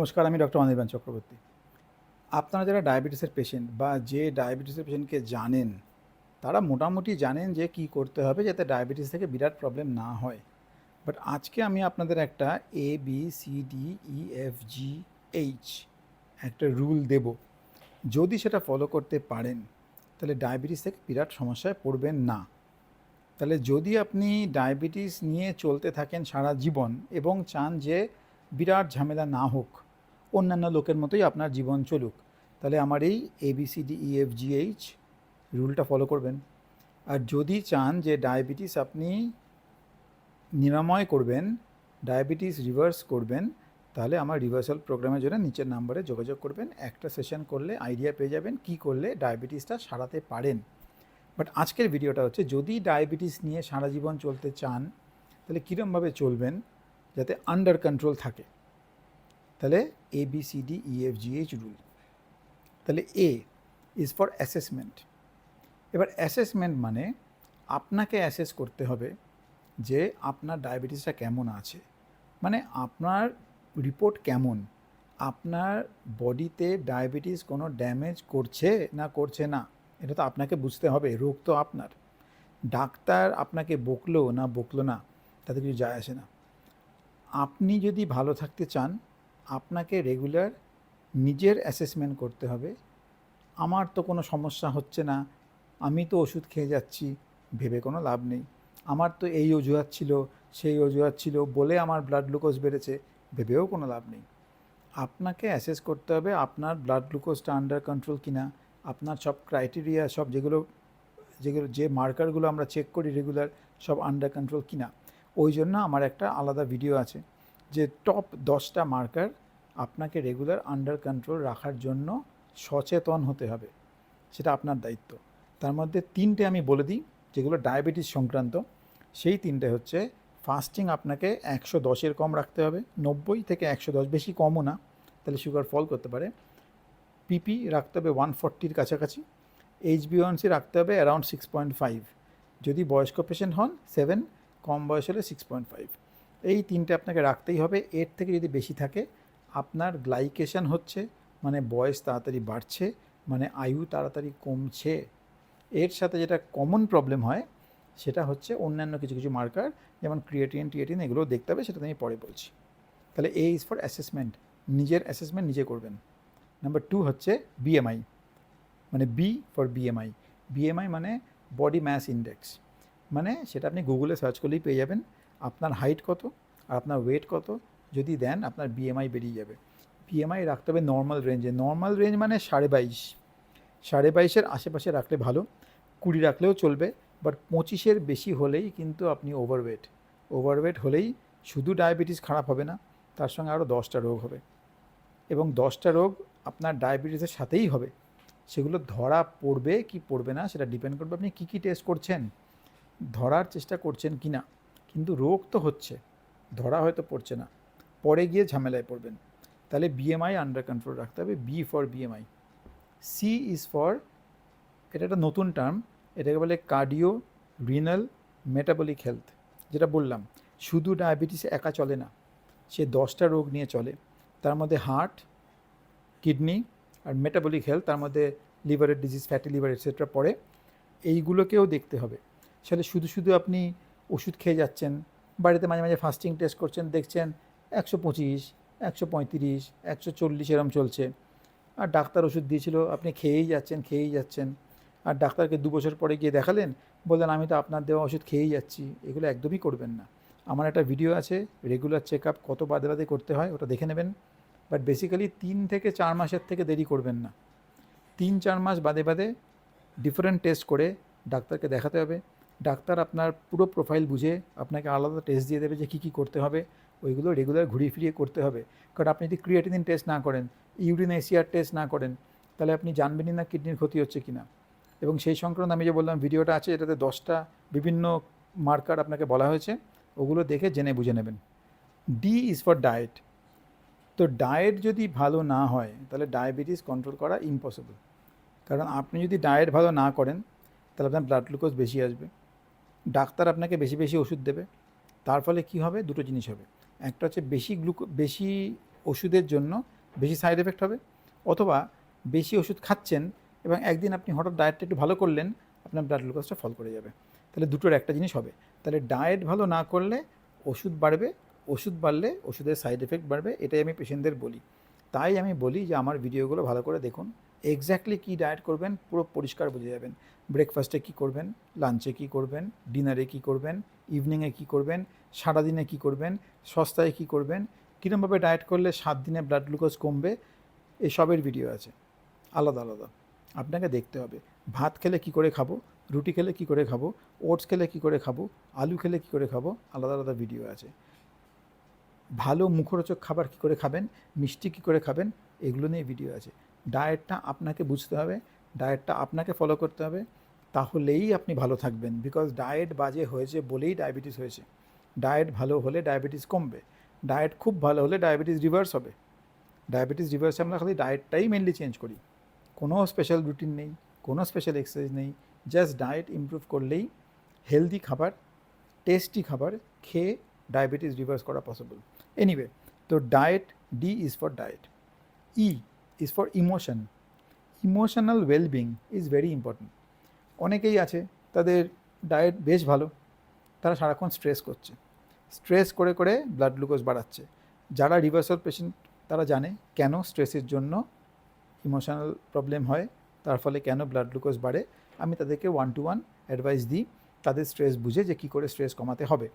নমস্কার, আমি ডক্টর অনির্বাণ চক্রবর্তী। আপনারা যারা ডায়াবেটিসের পেশেন্ট বা যে ডায়াবেটিসের পেশেন্টকে জানেন, তারা মোটামুটি জানেন যে কি করতে হবে যাতে ডায়াবেটিস থেকে বিরাট প্রবলেম না হয়। বাট আজকে আমি আপনাদের একটা A B C D E F G H একটা রুল দেব। যদি সেটা ফলো করতে পারেন, তাহলে ডায়াবেটিস থেকে বিরাট সমস্যায় পড়বেন না। তাহলে যদি আপনি ডায়াবেটিস নিয়ে চলতে থাকেন সারা জীবন এবং চান যে বিরাট ঝামেলা না হোক অন্যান্য লোকের মতোই আপনার জীবন চলুক। তাহলে আমার এই A B C D E F G H রুলটা follow করবেন। আর যদি চান যে ডায়াবেটিস আপনি নিরাময় করবেন ডায়াবেটিস রিভার্স করবেন, তাহলে আমার রিভার্সাল প্রোগ্রামের জন্য নিচের নাম্বারে যোগাযোগ করবেন। একটা সেশন করলে আইডিয়া পেয়ে যাবেন কি করলে ডায়াবেটিসটা সারাতে পারেন। বাট আজকের ভিডিওটা হচ্ছে, যদি ডায়াবেটিস নিয়ে সারা জীবন চলতে চান, তাহলে কীরমভাবে চলবেন, যাতে আন্ডার কন্ট্রোল থাকে? তাহলে A B C D E F G H rule তাহলে এ ইজ ফর অ্যাসেসমেন্ট এবার অ্যাসেসমেন্ট মানে আপনাকে অ্যাসেস করতে হবে যে আপনার ডায়াবেটিসটা কেমন আছে। মানে আপনার রিপোর্ট কেমন? আপনার বডিতে ডায়াবেটিস কোনো ড্যামেজ করছে না করছে না? এটা তো আপনাকে বুঝতে হবে, রোগ তো আপনার। ডাক্তার আপনাকে বকলো না বকলো না, তাতে কিছু যায় আসে না। আপনি যদি ভালো থাকতে চান আপনাকে রেগুলার নিজের অ্যাসেসমেন্ট করতে হবে। আমার তো কোনো সমস্যা হচ্ছে না, আমি তো ওষুধ খেয়ে যাচ্ছি, ভেবে কোনো লাভ নেই। আমার তো এই অজুহাত ছিল, সেই অজুহাত ছিল বলে আমার ব্লাড গ্লুকোজ বেড়েছে, ভেবেও কোনো লাভ নেই। আপনাকে অ্যাসেস করতে হবে আপনার ব্লাড গ্লুকোজটা আন্ডার কন্ট্রোল কিনা, আপনার সব ক্রাইটেরিয়া সব যেগুলো যেগুলো, যে মার্কারগুলো আমরা চেক করি রেগুলার সব আন্ডার কন্ট্রোল কিনা। ওই জন্য আমার একটা আলাদা ভিডিও আছে। যে টপ দশটা মার্কার আপনাকে রেগুলার আন্ডার কন্ট্রোল রাখার জন্য সচেতন হতে হবে। সেটা আপনার দায়িত্ব। তার মধ্যে তিনটে আমি বলে দিই, যেগুলো ডায়াবেটিস সংক্রান্ত। সেই তিনটে হচ্ছে ফাস্টিং আপনাকে একশো দশের কম রাখতে হবে। নব্বই থেকে একশো দশ বেশি কমও না, তাহলে সুগার ফল করতে পারে। পিপি রাখতে হবে ওয়ান ফর্টির কাছাকাছি। এইচবিওয়ানসি রাখতে হবে অ্যারাউন্ড সিক্স পয়েন্ট ফাইভ যদি বয়স্ক পেশেন্ট হন সেভেন কম বয়স হলে সিক্স পয়েন্ট ফাইভ এই তিনটে আপনাকে রাখতেই হবে। এর থেকে যদি বেশি থাকে, আপনার গ্লাইকেশন হচ্ছে মানে বয়স তাড়াতাড়ি বাড়ছে মানে আয়ু তাড়াতাড়ি কমছে। এর সাথে যেটা কমন প্রবলেম হয়, সেটা হচ্ছে অন্যান্য কিছু কিছু মার্কার যেমন ক্রিয়েটিন টিয়েটিন এগুলো দেখতে হবে, সেটা আমি পরে বলছি। তাহলে এ ইজ ফর অ্যাসেসমেন্ট নিজের অ্যাসেসমেন্ট নিজে করবেন। নাম্বার টু হচ্ছে বিএমআই মানে বি ফর বিএমআই বিএমআই মানে বডি ম্যাস ইন্ডেক্স মানে সেটা আপনি গুগলে সার্চ করলেই পেয়ে যাবেন। আপনার হাইট কত? আর আপনার ওয়েট কত? যদি দেন, আপনার বিএমআই বেরিয়ে যাবে। বিএমআই রাখতে হবে নর্মাল রেঞ্জে নর্মাল রেঞ্জ মানে সাড়ে বাইশ। সাড়ে বাইশের আশেপাশে রাখলে ভালো। কুড়ি রাখলেও চলবে। বাট পঁচিশের বেশি হলেই কিন্তু আপনি ওভারওয়েট ওভারওয়েট হলেই শুধু ডায়াবেটিস খারাপ হবে না, তার সঙ্গে আরও দশটা রোগ হবে। এবং দশটা রোগ আপনার ডায়াবেটিসের সাথেই হবে। সেগুলো ধরা পড়বে কি পড়বে না সেটা ডিপেন্ড করবে আপনি কী কী টেস্ট করছেন। ধরার চেষ্টা করছেন কি না কিন্তু রোগ তো হচ্ছে, ধরা হয়তো পড়ছে না। পরে গিয়ে ঝামেলায় পড়বেন। তাহলে বিএমআই আন্ডার কন্ট্রোল রাখতে হবে B for BMI C is for এটা একটা নতুন টার্ম এটাকে বলে কার্ডিও রিনাল মেটাবলিক হেলথ যেটা বললাম, শুধু ডায়াবেটিস একা চলে না, সে দশটা রোগ নিয়ে চলে। তার মধ্যে হার্ট কিডনি আর মেটাবলিক হেলথ তার মধ্যে লিভারের ডিজিজ ফ্যাটি লিভার এটসেট্রা পড়ে। এইগুলোকেও দেখতে হবে। সেটা শুধু শুধু আপনি ওষুধ খেয়ে যাচ্ছেন, বাড়িতে মাঝে মাঝে ফাস্টিং টেস্ট করছেন, দেখছেন একশো পঁচিশ, একশো পঁয়ত্রিশ, একশো চল্লিশ এরম চলছে। আর ডাক্তার ওষুধ দিয়েছিল, আপনি খেয়েই যাচ্ছেন খেয়েই যাচ্ছেন। আর ডাক্তারকে দু বছর পরে গিয়ে দেখালেন, বললেন, আমি তো আপনার দেওয়া ওষুধ খেয়েই যাচ্ছি, এগুলো একদমই করবেন না। আমার একটা ভিডিও আছে রেগুলার চেক আপ কত বাদে বাদে করতে হয়, ওটা দেখে নেবেন। বাট বেসিক্যালি তিন থেকে চার মাসের থেকে দেরি করবেন না। তিন চার মাস বাদে বাদে ডিফারেন্ট টেস্ট করে ডাক্তারকে দেখাতে হবে। ডাক্তার আপনার পুরো প্রোফাইল বুঝে আপনাকে আলাদা টেস্ট দিয়ে দেবে যে কী কী করতে হবে, ওইগুলো রেগুলার ঘুরিয়ে ফিরিয়ে করতে হবে। কারণ আপনি যদি ক্রিয়েটিনিন টেস্ট না করেন ইউরিন এসিআর টেস্ট না করেন, তাহলে আপনি জানবেনই না কিডনির ক্ষতি হচ্ছে কি না এবং সেই সংক্রান্ত আমি যে বললাম ভিডিওটা আছে, এটাতে দশটা বিভিন্ন মার্কার আপনাকে বলা হয়েছে, ওগুলো দেখে জেনে বুঝে নেবেন। ডি ইজ ফর ডায়েট তো ডায়েট যদি ভালো না হয়, তাহলে ডায়াবেটিস কন্ট্রোল করা ইম্পসিবল কারণ আপনি যদি ডায়েট ভালো না করেন, তাহলে আপনার ব্লাড গ্লুকোজ বেশি আসবে। ডাক্তার আপনাকে বেশি বেশি ওষুধ দেবে। তার ফলে কি হবে? দুটো জিনিস হবে। একটা হচ্ছে বেশি গ্লুকো, বেশি ওষুধের জন্য বেশি সাইড এফেক্ট হবে অথবা বেশি ওষুধ খাচ্ছেন এবং একদিন আপনি হঠাৎ ডায়েটটা একটু ভালো করলেন, আপনার ব্লাড গ্লুকোজটা ফল করে যাবে। তাহলে দুটোর একটা জিনিস হবে। তাহলে ডায়েট ভালো না করলে ওষুধ বাড়বে, ওষুধ বাড়লে ওষুধের সাইড এফেক্ট বাড়বে, এটাই আমি পেশেন্টদের বলি। তাই আমি বলি যে আমার ভিডিওগুলো ভালো করে দেখুন। এক্স্যাক্টলি কী ডায়েট করবেন, পুরো পরিষ্কার বুঝে যাবেন। ব্রেকফাস্টে কী করবেন লাঞ্চে কী করবেন ডিনারে কী করবেন ইভিনিংয়ে কী করবেন, সারাদিনে কী করবেন, সস্তায় কী করবেন, কীরমভাবে ডায়েট করলে সাত দিনে ব্লাড গ্লুকোজ কমবে, এসবের ভিডিও আছে। আলাদা আলাদা। আপনাকে দেখতে হবে। ভাত খেলে কী করে খাব, রুটি খেলে কী করে খাব ওটস খেলে কী করে খাব, আলু খেলে কী করে খাব, আলাদা আলাদা ভিডিও আছে। ভালো মুখরোচক খাবার কী করে খাবেন, মিষ্টি কী করে খাবেন, এগুলো নিয়ে ভিডিও আছে। ডায়েটটা আপনাকে বুঝতে হবে, ডায়েটটা আপনাকে ফলো করতে হবে, তাহলেই আপনি ভালো থাকবেন। বিকজ ডায়েট বাজে হয়েছে বলেই ডায়াবেটিস হয়েছে। ডায়েট ভালো হলে ডায়াবেটিস কমবে। ডায়েট খুব ভালো হলে ডায়াবেটিস রিভার্স হবে। ডায়াবেটিস রিভার্সে আমরা খালি ডায়েটটাই মেনলি চেঞ্জ করি। কোনো স্পেশাল রুটিন নেই, কোনো স্পেশাল এক্সারসাইজ নেই। জাস্ট ডায়েট ইমপ্রুভ করলেই হেলদি খাবার টেস্টি খাবার খেয়ে ডায়াবেটিস রিভার্স করা পসিবল এনিওয়ে তো diet D is for diet. E is for emotion emotional wellbeing is very important অনেকেই আছে, তাদের ডায়েট বেশ ভালো, তারা সারাক্ষণ স্ট্রেস করছে। স্ট্রেস করে করে ব্লাড গ্লুকোজ বাড়াচ্ছে। যারা রিভার্সাল পেশেন্ট তারা জানে কেন স্ট্রেসের জন্য ইমোশনাল প্রবলেম হয়, তার ফলে কেন ব্লাড গ্লুকোজ বাড়ে। আমি তাদেরকে ওয়ান টু ওয়ান অ্যাডভাইস দিই, তাদের স্ট্রেস বুঝে যে কী করে স্ট্রেস কমাতে হবে।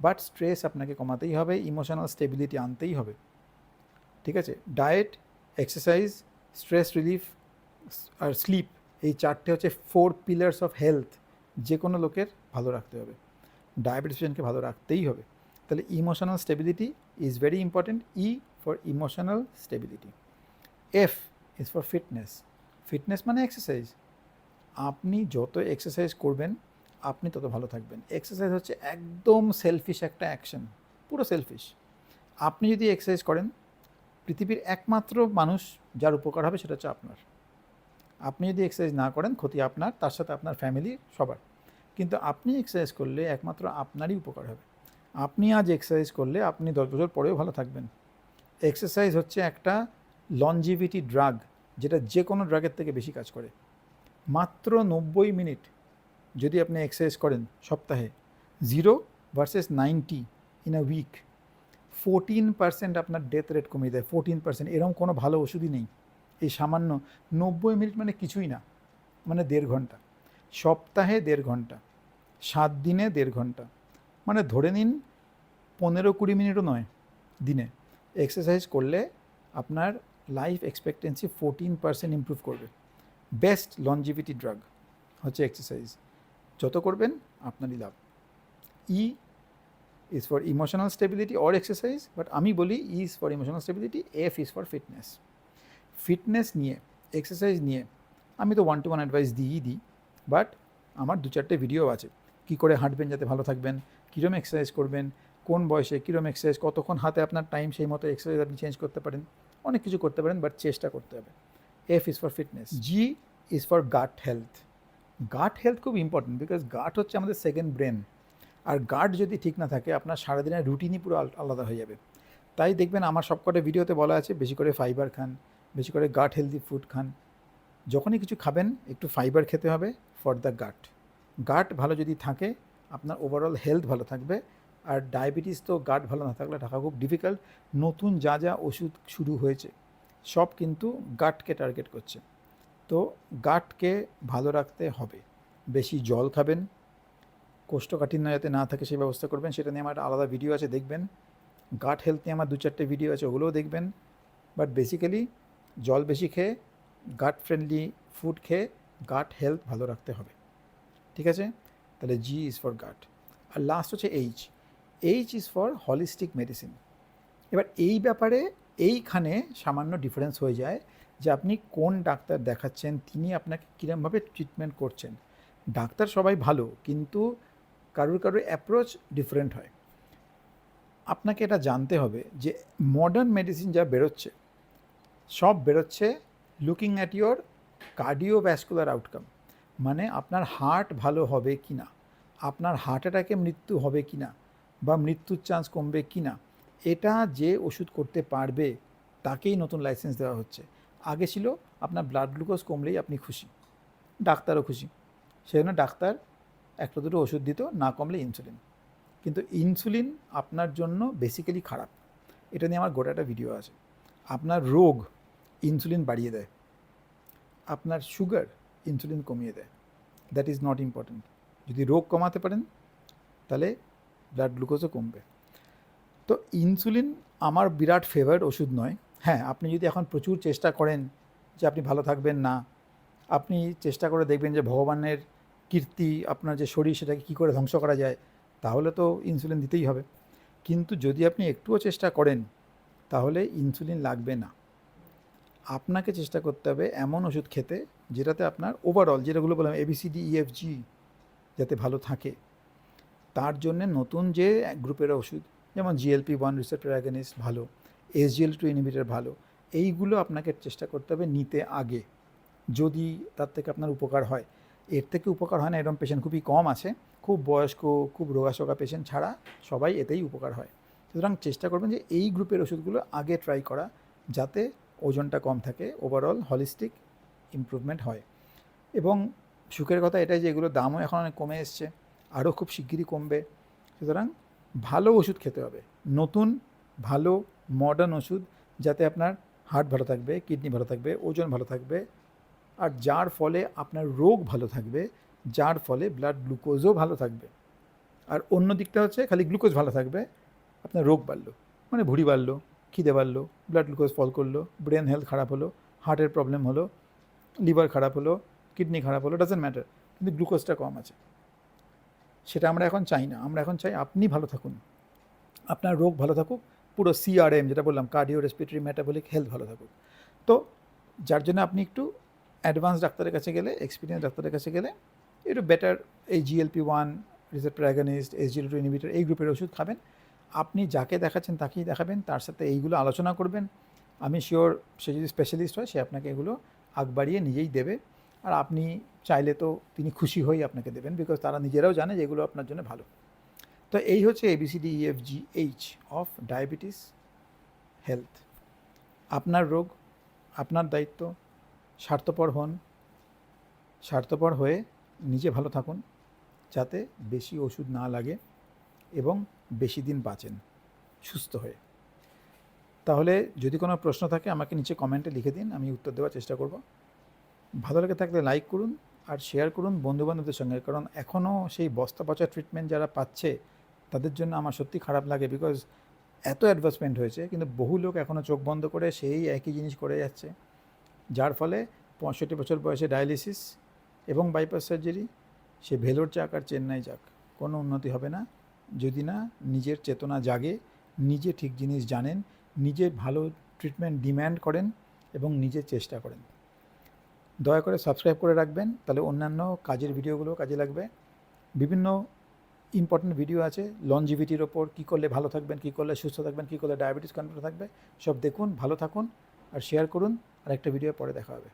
বাট স্ট্রেস আপনাকে কমাতেই হবে ইমোশনাল স্টেবিলিটি আনতেই হবে। ঠিক আছে? ডায়েট এক্সারসাইজ স্ট্রেস রিলিফ আর স্লিপ এই চারটে হচ্ছে ফোর পিলার্স অফ হেলথ যে কোনো লোকের ভালো রাখতে হবে। ডায়াবেটিস পেশেন্টকে ভালো রাখতেই হবে। তাহলে emotional stability is very important E for emotional stability F is for fitness fitness মানে এক্সারসাইজ আপনি যত এক্সারসাইজ করবেন, আপনি তত ভালো থাকবেন। এক্সারসাইজ হচ্ছে একদম সেলফিশ একটা অ্যাকশন পুরো সেলফিশ আপনি যদি এক্সারসাইজ করেন পৃথিবীর একমাত্র মানুষ যার উপকার হবে সেটা হচ্ছে আপনার। আপনি যদি এক্সারসাইজ না করেন, ক্ষতি আপনার, তার সাথে আপনার ফ্যামিলি সবার। কিন্তু আপনি এক্সারসাইজ করলে একমাত্র আপনারই উপকার হবে। আপনি আজ এক্সারসাইজ করলে আপনি দশ বছর পরেও ভালো থাকবেন। এক্সারসাইজ হচ্ছে একটা লঞ্জিভিটি ড্রাগ যেটা যে কোনো ড্রাগের থেকে বেশি কাজ করে। মাত্র নব্বই মিনিট যদি আপনি এক্সারসাইজ করেন সপ্তাহে zero versus ninety in a week fourteen percent আপনার ডেথ রেট কমিয়ে দেয় ফোরটিন পার্সেন্ট এরকম কোনো ভালো ওষুধই নেই। এই সামান্য নব্বই মিনিট মানে কিছুই না মানে দেড় ঘণ্টা। সপ্তাহে দেড় ঘণ্টা, সাত দিনে দেড় ঘণ্টা। মানে ধরে নিন পনেরো কুড়ি মিনিটও নয় দিনে। এক্সারসাইজ করলে আপনার life expectancy fourteen percent improve করবে। বেস্ট লনজিভিটি ড্রাগ হচ্ছে এক্সারসাইজ যত করবেন, আপনারই লাভ। E is for emotional stability or exercise but আমি বলি is for emotional stability F is for fitness fitness নিয়ে এক্সারসাইজ নিয়ে আমি তো ওয়ান টু ওয়ান অ্যাডভাইস দিই দিই বাট আমার দু চারটে ভিডিও আছে কী করে হাঁটবেন যাতে ভালো থাকবেন কীরকম এক্সারসাইজ করবেন কোন বয়সে কীরকম এক্সারসাইজ কতক্ষণ হাতে আপনার টাইম সেই মতো এক্সারসাইজ আপনি চেঞ্জ করতে পারেন অনেক কিছু করতে পারেন বাট চেষ্টা করতে হবে F is for fitness G is for gut health gut health খুব ইম্পর্টেন্ট বিকজ গাট হচ্ছে আমাদের সেকেন্ড ব্রেন আর গার্ড যদি ঠিক না থাকে, আপনার সারাদিনের রুটিনই পুরো আল- আলাদা হয়ে যাবে। তাই দেখবেন আমার সবকটা ভিডিওতে বলা আছে, বেশি করে ফাইবার খান, বেশি করে গাট হেলদি ফুড খান। যখনই কিছু খাবেন, একটু ফাইবার খেতে হবে ফর দ্য গাট গাট ভালো যদি থাকে, আপনার ওভারঅল হেলথ ভালো থাকবে। আর ডায়াবেটিস তো গাট ভালো না থাকলে থাকা খুব ডিফিকাল্ট নতুন যা যা ওষুধ শুরু হয়েছে, সব কিন্তু গাটকে টার্গেট করছে। তো গাটকে ভালো রাখতে হবে। বেশি জল খাবেন কোষ্ঠকাঠিন্য যাতে না থাকে সেই ব্যবস্থা করবেন, সেটা নিয়ে আমার আলাদা ভিডিও আছে, দেখবেন। গাট হেলথ নিয়ে আমার দু চারটে ভিডিও আছে, ওগুলোও দেখবেন। বাট বেসিক্যালি জল বেশি খেয়ে গাট ফ্রেন্ডলি ফুড খেয়ে গাট হেলথ ভালো রাখতে হবে। ঠিক আছে? তাহলে জি ইজ ফর গাট আর লাস্ট হচ্ছে H H is for holistic medicine এবার এই ব্যাপারে এইখানে সামান্য ডিফারেন্স হয়ে যায় যে আপনি কোন ডাক্তার দেখাচ্ছেন, তিনি আপনাকে কীরমভাবে ট্রিটমেন্ট করছেন। ডাক্তার সবাই ভালো, কিন্তু কারোর কারোর অ্যাপ্রোচ ডিফারেন্ট হয়। আপনাকে এটা জানতে হবে যে মডার্ন মেডিসিন যা বেরোচ্ছে, সব বেরোচ্ছে looking at your cardiovascular outcome মানে আপনার হার্ট ভালো হবে কি না, আপনার হার্ট অ্যাটাকে মৃত্যু হবে কি না, বা মৃত্যুর চান্স কমবে কি না, এটা যে ওষুধ করতে পারবে তাকেই নতুন লাইসেন্স দেওয়া হচ্ছে। আগে ছিল আপনার ব্লাড গ্লুকোজ কমলেই আপনি খুশি, ডাক্তারও খুশি, সেজন্য ডাক্তার একটা দুটো ওষুধ দিত, না কমলে ইনসুলিন কিন্তু ইনসুলিন আপনার জন্য বেসিক্যালি খারাপ। এটা নিয়ে আমার গোটা একটা ভিডিও আছে। আপনার রোগ ইনসুলিন বাড়িয়ে দেয়। আপনার সুগার ইনসুলিন কমিয়ে দেয়। দ্যাট ইজ নট ইম্পর্ট্যান্ট যদি রোগ কমাতে পারেন, তাহলে ব্লাড গ্লুকোজও কমবে। তো ইনসুলিন আমার বিরাট ফেভারিট ওষুধ নয়। হ্যাঁ আপনি যদি এখন প্রচুর চেষ্টা করেন যে আপনি ভালো থাকবেন না, আপনি চেষ্টা করে দেখবেন যে ভগবানের কীর্তি আপনার যে শরীর সেটাকে কী করে ধ্বংস করা যায় তাহলে তো ইনসুলিন দিতেই হবে। কিন্তু যদি আপনি একটুও চেষ্টা করেন তাহলে ইনসুলিন লাগবে না। আপনাকে চেষ্টা করতে হবে এমন ওষুধ খেতে যেটাতে আপনার ওভারঅল যেটাগুলো বললাম এবিসিডি ইএফজি E, যাতে ভালো থাকে। তার জন্যে নতুন যে গ্রুপের ওষুধ যেমন জিএলপি ওয়ান রিসেপ্টর অ্যাগনিস্ট ভালো এসজিএল টু ইনহিবিটার ভালো এইগুলো আপনাকে চেষ্টা করতে হবে নিতে আগে। যদি তার থেকে আপনার উপকার হয় এর থেকে উপকার হয় না, এরকম পেশেন্ট খুবই কম আছে। খুব বয়স্ক, খুব রোগাশোকা পেশেন্ট ছাড়া সবাই এতেই উপকার হয়। সুতরাং চেষ্টা করবেন যে এই গ্রুপের ওষুধগুলো আগে ট্রাই করা, যাতে ওজনটা কম থাকে ওভারঅল হলিস্টিক ইমপ্রুভমেন্ট হয়। এবং সুখের কথা এটাই যে এগুলোর দামও এখন অনেক কমে এসছে, আরও খুব শিগগিরই কমবে। সুতরাং ভালো ওষুধ খেতে হবে। নতুন, ভালো মডার্ন ওষুধ, যাতে আপনার হার্ট ভালো থাকবে কিডনি ভালো থাকবে, ওজন ভালো থাকবে আর যার ফলে আপনার রোগ ভালো থাকবে, যার ফলে ব্লাড গ্লুকোজও ভালো থাকবে। আর অন্য দিকটা হচ্ছে খালি গ্লুকোজ ভালো থাকবে, আপনার রোগ বাড়লো মানে ভুঁড়ি বাড়লো, খিদে বাড়লো ব্লাড গ্লুকোজ ফল করল ব্রেন হেলথ খারাপ হলো হার্টের প্রবলেম হলো লিভার খারাপ হলো কিডনি খারাপ হলো ডাজেন্ট ম্যাটার কিন্তু গ্লুকোজটা কম আছে। সেটা আমরা এখন চাই না, আমরা এখন চাই আপনি ভালো থাকুন। আপনার রোগ ভালো থাকুক, পুরো সিআরএম যেটা বললাম কার্ডিও রেসপিরেটরি মেটাবলিক হেলথ ভালো থাকুক। তো যার জন্য আপনি একটু অ্যাডভান্স ডাক্তারের কাছে গেলে এক্সপিরিয়েন্স ডাক্তারের কাছে গেলে, একটু বেটার এই GLP one receptor agonist SGL two inhibitor এই গ্রুপের ওষুধ খাবেন। আপনি যাকে দেখাচ্ছেন তাকেই দেখাবেন, তার সাথে এইগুলো আলোচনা করবেন। আমি শিওর সে যদি স্পেশালিস্ট হয়, সে আপনাকে এগুলো আগ বাড়িয়ে নিজেই দেবে। আর আপনি চাইলে তো তিনি খুশি হয়েই আপনাকে দেবেন বিকজ তারা নিজেরাও জানে যে এগুলো আপনার জন্য ভালো। তো এই হচ্ছে A B C D E F G H of diabetes health আপনার রোগ, আপনার দায়িত্ব স্বার্থপর হন, স্বার্থপর হয়ে নিজে ভালো থাকুন, যাতে বেশি ওষুধ না লাগে এবং বেশি দিন বাঁচেন, সুস্থ হয়ে। তাহলে যদি কোনো প্রশ্ন থাকে, আমাকে নিচে কমেন্টে লিখে দিন, আমি উত্তর দেওয়ার চেষ্টা করব। ভালো লেগে থাকলে লাইক করুন আর শেয়ার করুন বন্ধুবান্ধবদের সঙ্গে, কারণ এখনও সেই বস্তা পচা ট্রিটমেন্ট যারা পাচ্ছে, তাদের জন্য আমার সত্যি খারাপ লাগে বিকজ এত অ্যাডভান্সমেন্ট হয়েছে, কিন্তু বহু লোক এখনও চোখ বন্ধ করে সেই একই জিনিস করে যাচ্ছে। যার ফলে পঁয়ষট্টি বছর বয়সে ডায়ালিসিস এবং বাইপাস সার্জারি, সে ভেলোর যাক আর চেন্নাই যাক কোনো উন্নতি হবে না। যদি না, নিজের চেতনা জাগে, নিজে ঠিক জিনিস জানেন, নিজে ভালো ট্রিটমেন্ট ডিম্যান্ড করেন এবং নিজে চেষ্টা করেন। দয়া করে সাবস্ক্রাইব করে রাখবেন, তাহলে অন্যান্য কাজের ভিডিওগুলো কাজে লাগবে। বিভিন্ন ইম্পর্টেন্ট ভিডিও আছে লনজিভিটির ওপর, কী করলে ভালো থাকবেন, কী করলে সুস্থ থাকবেন, কী করলে ডায়াবেটিস কন্ট্রোল থাকবে, সব দেখুন, ভালো থাকুন, আর শেয়ার করুন। আর একটা ভিডিও পরে দেখা হবে।